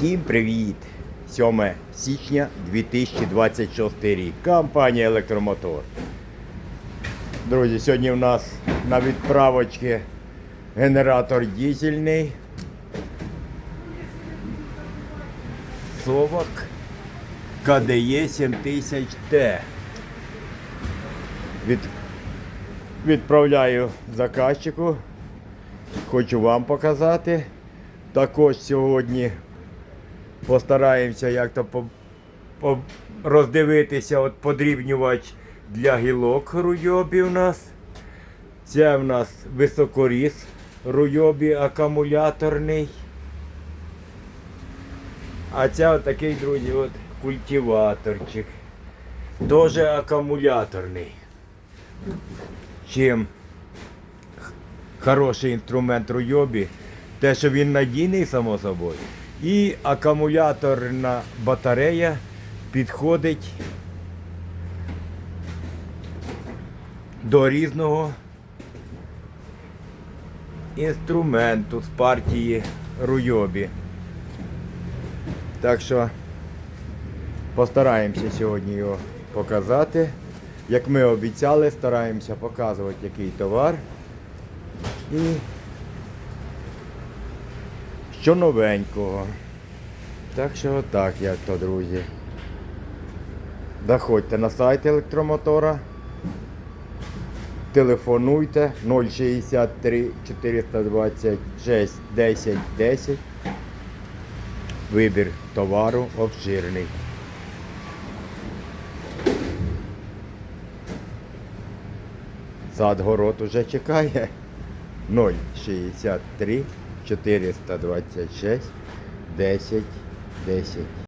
Всім привіт! 7 січня 2026 рік. Компанія Електромотор. Друзі, сьогодні в нас на відправочці генератор дізельний. Совок КДЕ 7000Т. Від... Відправляю заказчику. Хочу вам показати. Також сьогодні постараємося як то по, по, роздивитися от подрібнювач для гілок руйобі у нас. Це в нас високоріс руйобі акумуляторний. А це отакий, друзі, от культиваторчик. Теж акумуляторний. Чим хороший інструмент руйобі, те, що він надійний, само собою. І акумуляторна батарея підходить до різного інструменту з партії руйобі. Так що постараємося сьогодні його показати. Як ми обіцяли, стараємося показувати який товар. І що новенького. Так що отак, як то, друзі. Заходьте на сайт електромотора. Телефонуйте 063 426 10 10. Вибір товару обширний. Сад город уже чекає. 063 426 10 10.